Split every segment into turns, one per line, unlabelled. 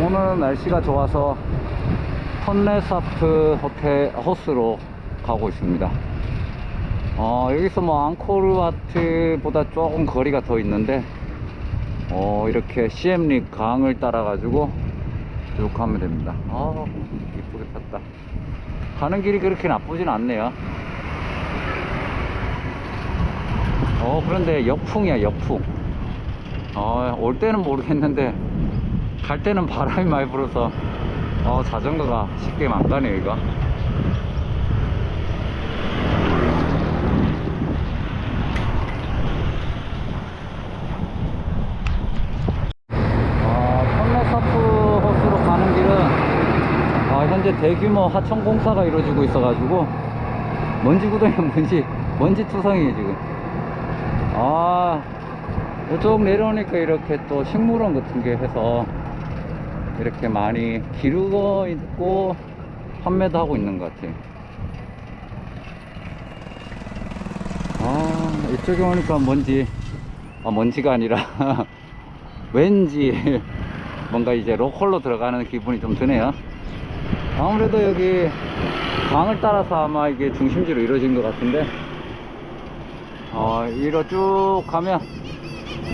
오늘은 날씨가 좋아서 턴레사프 호텔 호스로 가고 있습니다. 어, 여기서 뭐 앙코르와트보다 조금 거리가 더 있는데 어, 이렇게 시엠릭 강을 따라 가지고 쭉 가면 됩니다. 아, 이쁘게 탔다. 가는 길이 그렇게 나쁘진 않네요. 어, 그런데 역풍이야, 역풍. 어, 올 때는 모르겠는데 갈 때는 바람이 많이 불어서 어, 자전거가 쉽게 망가네요, 이거. 아, 아, 대규모 하천 공사가 이루어지고 있어가지고 먼지 구덩이 먼지 먼지 투성이에요 지금. 아 이쪽 내려오니까 이렇게 또 식물원 같은 게 해서 이렇게 많이 기르고 있고 판매도 하고 있는 것 같아요. 아 이쪽에 오니까 먼지 아 먼지가 아니라 왠지 뭔가 이제 로컬로 들어가는 기분이 좀 드네요. 아무래도 여기 강을 따라서 아마 이게 중심지로 이루어진 것 같은데, 어, 이로 쭉 가면,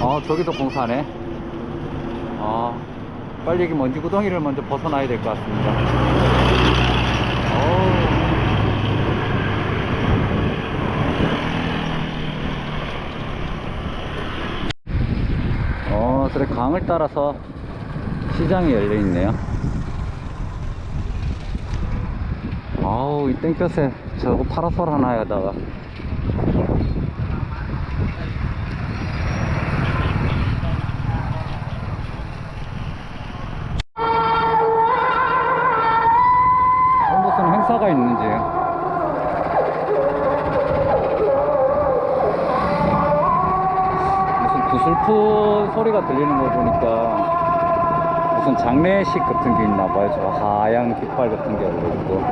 어, 저기도 공사네. 어, 빨리 여기 먼지 구덩이를 먼저 벗어나야 될 것 같습니다. 어, 그래 강을 따라서 시장이 열려 있네요. 아우, 이 땡볕에 저거 파라솔 하나에다가. 장례식 같은 게 있나 봐요. 저 하얀 깃발 같은 게 올라있고.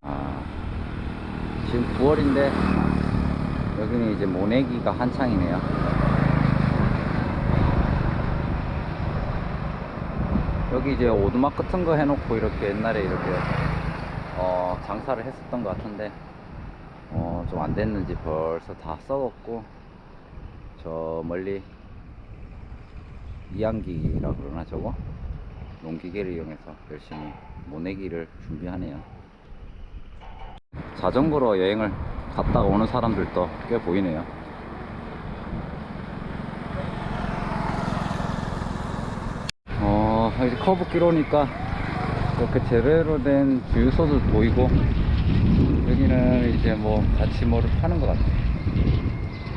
아, 지금 9월인데 여기는 이제 모내기가 한창이네요. 여기 이제 오두막 같은 거 해놓고 이렇게 옛날에 이렇게 어, 장사를 했었던 것 같은데 어, 좀 안 됐는지 벌써 다 썩었고 저 멀리 이양기라 그러나 저거? 농기계를 이용해서 열심히 모내기를 준비하네요. 자전거로 여행을 갔다가 오는 사람들도 꽤 보이네요. 어 이제 커브길 오니까 이렇게 제대로 된 주유소도 보이고 여기는 이제 뭐 같이 뭐를 파는 것 같아요.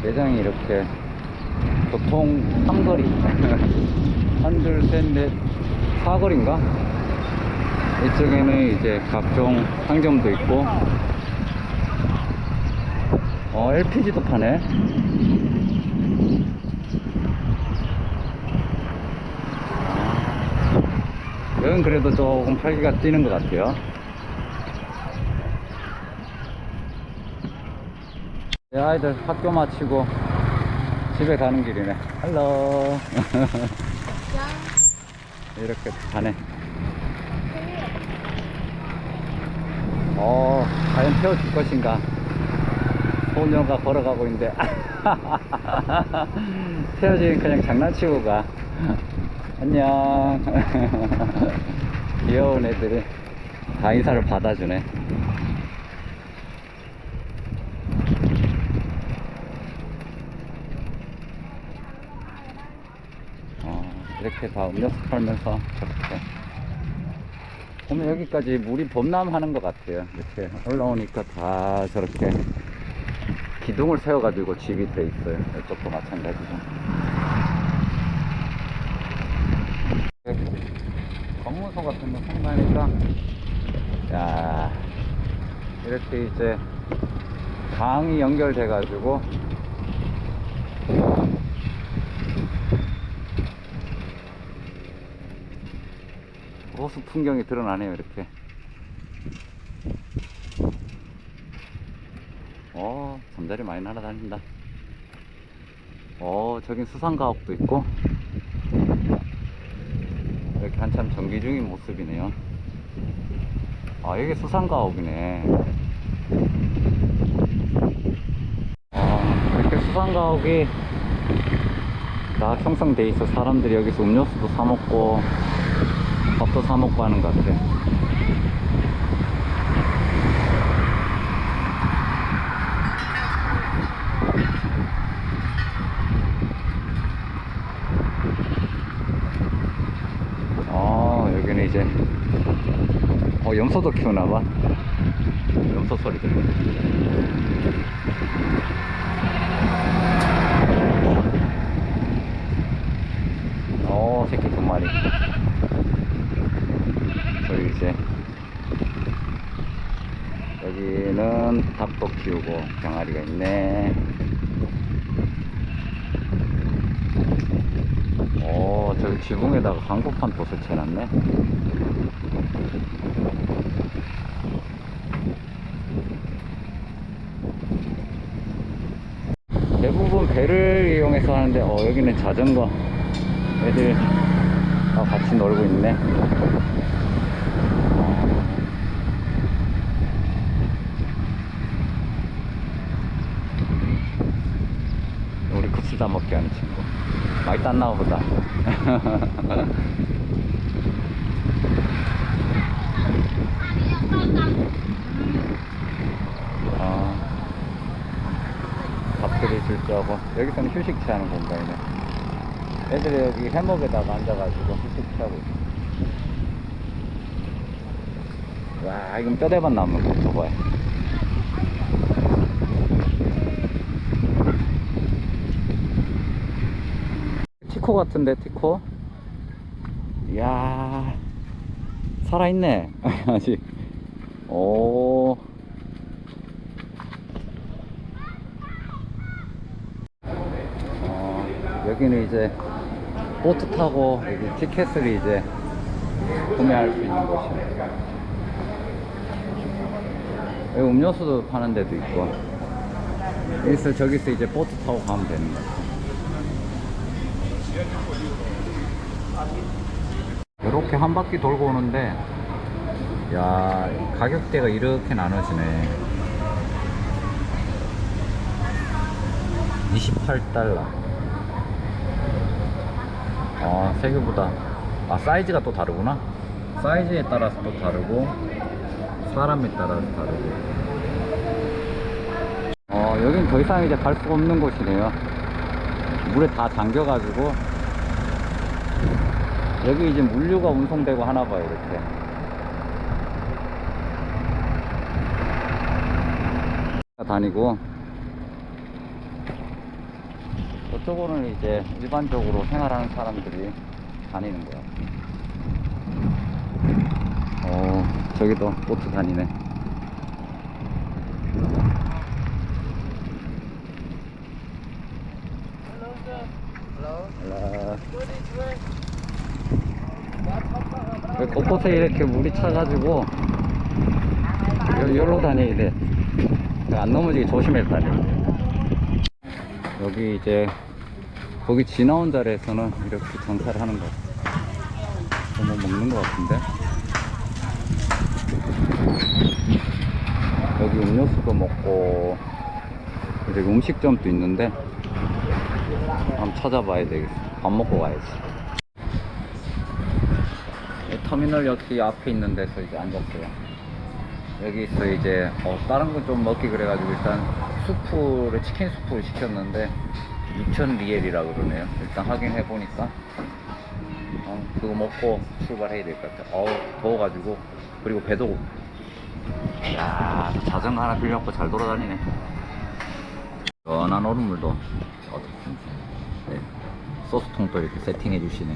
매장이 이렇게 보통 삼거리 한둘 셋넷 사거리인가? 이쪽에는 이제 각종 상점도 있고. 어 LPG도 파네. 여긴 그래도 조금 팔기가 뛰는 것 같아요. 내 아이들 학교 마치고 집에 가는 길이네. 할로. 이렇게 가네. 어, 과연 태워줄 것인가? 소녀가 걸어가고 있는데. 태워지긴 그냥 장난치고 가. 안녕. 귀여운 애들이 다 인사를 받아주네. 어, 이렇게 다 음료수 팔면서 저렇게. 보면 여기까지 물이 범람하는 것 같아요. 이렇게 올라오니까 다 저렇게 기둥을 세워가지고 집이 돼 있어요. 이쪽도 마찬가지고. 검문소 같은 거 상가니까 야 이렇게 이제 강이 연결돼 가지고 호수 풍경이 드러나네요 이렇게 어, 잠자리 많이 날아다닌다. 어, 저긴 수상가옥도 있고. 이렇게 한참 정비 중인 모습이네요. 아, 여기 수상가옥이네. 아, 이렇게 수상가옥이 다 형성돼 있어. 사람들이 여기서 음료수도 사 먹고, 밥도 사 먹고 하는 것 같아. 아, 여기는 이제, 어, 염소도 키우나봐. 염소 소리 들리네. 어, 새끼 두 마리. 저기 이제, 여기는 닭도 키우고 병아리가 있네. 오, 저기 지붕에다가 광고판 또 설치해놨네. 대부분 배를 이용해서 하는데, 어, 여기는 자전거. 애들 다 같이 놀고 있네. Kup스다 먹게 하는 친구. 많이 땄나 보다. 아, 밥들이 줄 줄 알고. 여기서는 휴식 취하는 공간이네. 애들이 여기 해먹에다가 앉아가지고 휴식 취하고 있어. 와, 이건 뼈대만 남는 거 저거야. 티코 같은데, 티코? 이야, 살아있네. 아직. 오. 어, 여기는 이제 보트 타고 여기 티켓을 이제 구매할 수 있는 곳이에요. 여기 음료수도 파는 데도 있고. 여기서 저기서 이제 보트 타고 가면 되는 거야. 이렇게 한 바퀴 돌고 오는데, 야, 가격대가 이렇게 나눠지네. 28달러. 아, 세 개보다. 아, 사이즈가 또 다르구나. 사이즈에 따라서 또 다르고, 사람에 따라서 다르고. 어, 여긴 더 이상 이제 갈 수가 없는 곳이네요. 물에 다 잠겨가지고, 여기 이제 물류가 운송되고 하나 봐요, 이렇게. 다니고, 저쪽으로는 이제 일반적으로 생활하는 사람들이 다니는 거야. 어, 저기도 보트 다니네. Hello. 여기 곳곳에 이렇게 물이 차가지고 여- 여기로 다녀야 돼. 안 넘어지게 조심해서 다녀. 여기 이제 거기 지나온 자리에서는 이렇게 장사를 하는 거. 뭐 먹는 거 같은데? 여기 음료수도 먹고 여기 음식점도 있는데 한번 찾아봐야 되겠어. 밥 먹고 가야지. 이 터미널 여기 앞에 있는 데서 이제 앉았어요. 여기서 이제 어, 다른 건좀 먹기 그래가지고 일단 수프를 치킨 수프를 시켰는데 6천 리엘이라 그러네요. 일단 확인해 보니까 어, 그거 먹고 출발해야 될 것 같아. 어우 더워가지고 그리고 배도. 야 자전거 하나 빌려갖고 잘 돌아다니네. 연한 얼음물도? 네. 소스통도 이렇게 세팅해 주시네.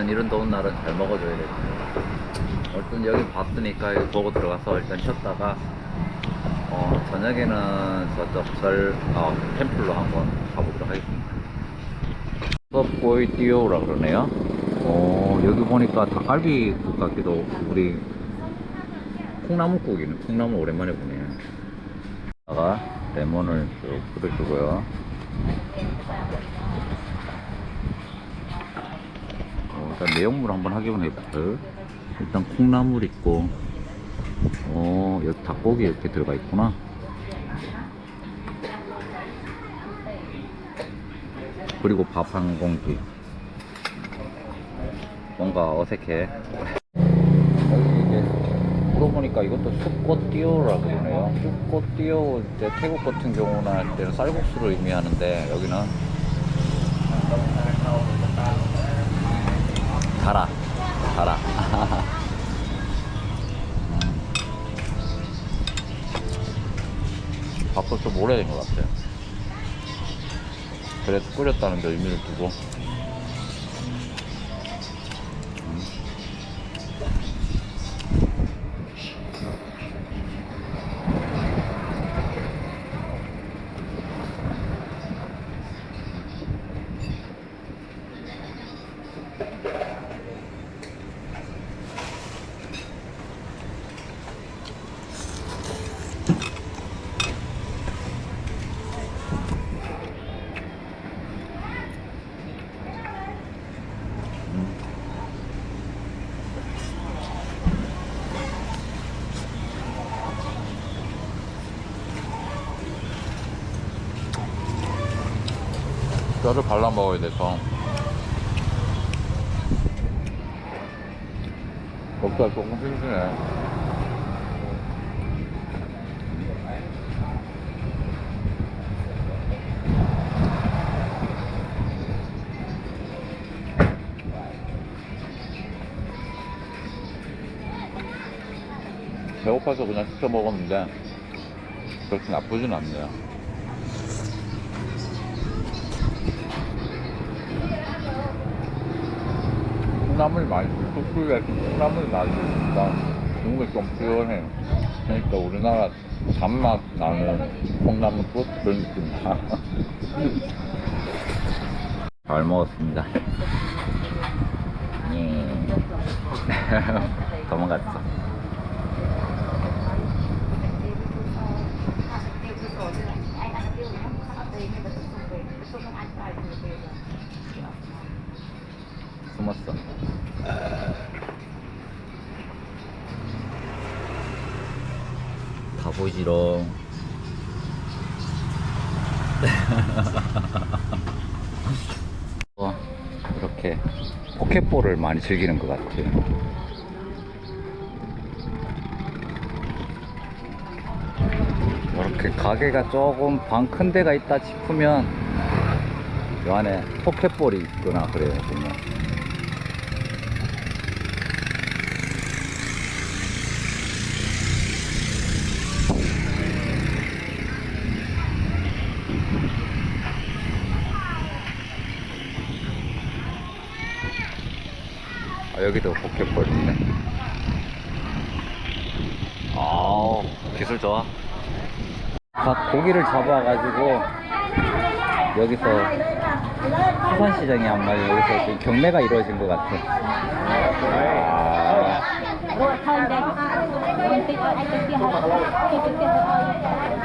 일단 이런 더운 날은 잘 먹어줘야 돼. 일단 여기 봤으니까 보고 들어가서 일단 쉬었다가 어, 저녁에는 저쪽 절 어, 템플로 한번 가보도록 하겠습니다. 또 닭껍보이 띠오라 그러네요. 어, 여기 보니까 닭갈비 같기도 우리 콩나물국이네. 콩나물 오랜만에 보네. 다가 레몬을 쭉 뿌려주고요. 어, 일단 내용물 한번 확인해 볼까요? 일단 콩나물 있고, 어, 여기 닭고기 이렇게 들어가 있구나. 그리고 밥 한 공기. 뭔가 어색해. 여기 이제 물어보니까 이것도 쑥꽃 띠오라고 그러네요. 쑥꽃 띠오 이제 태국 같은 경우나 할 때는 쌀국수를 의미하는데 여기는 달아, 달아. 밥도 좀 오래된 것 같아요. 그래도 끓였다는 데 의미를 두고 뼈를 발라 먹어야 돼서. 먹기가 조금 힘드네 배고파서 그냥 시켜 먹었는데 그렇게 나쁘진 않네요 콩나물 많이 국수에 콩나물 있으니까 국물이 좀 시원해요. 그러니까 우리나라 단맛 나는 콩나물 국 그런 느낌이야. 잘 먹었습니다. 예. 도망갔어. 숨었어 가보지롱 어, 이렇게 포켓볼을 많이 즐기는 것 같아요. 이렇게 가게가 조금 방 큰 데가 있다 싶으면 이 안에 포켓볼이 있구나 그래요 보면 아, 여기도 포켓볼 있네. 아 기술 좋아. 각 고기를 잡아가지고 여기서 수산시장이 한 마리 여기서 지금 경매가 이루어진 것 같아. 아,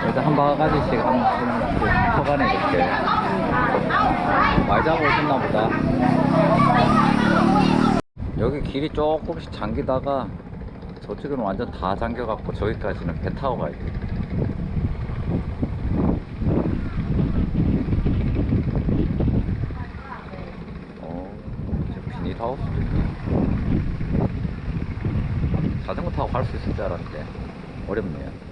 여기서 한 바가지씩 한 퍼간에 이렇게 많이 잡아오셨나 보다 여기 길이 조금씩 잠기다가 저쪽은 완전 다 잠겨갖고 저기까지는 배 타고 가야 돼. 어, 있네. 자전거 타고 갈 수 있을 줄 알았는데 어렵네요.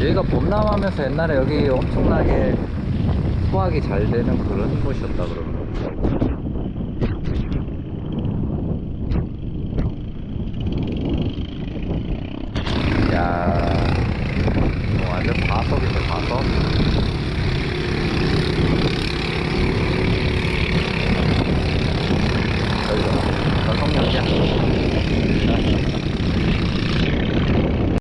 여기가 범람하면서 옛날에 여기 엄청나게 소화기 잘 되는 그런 곳이었다 그러면 야 뭐 완전 과속이죠 과속. 여기가 전성역이야.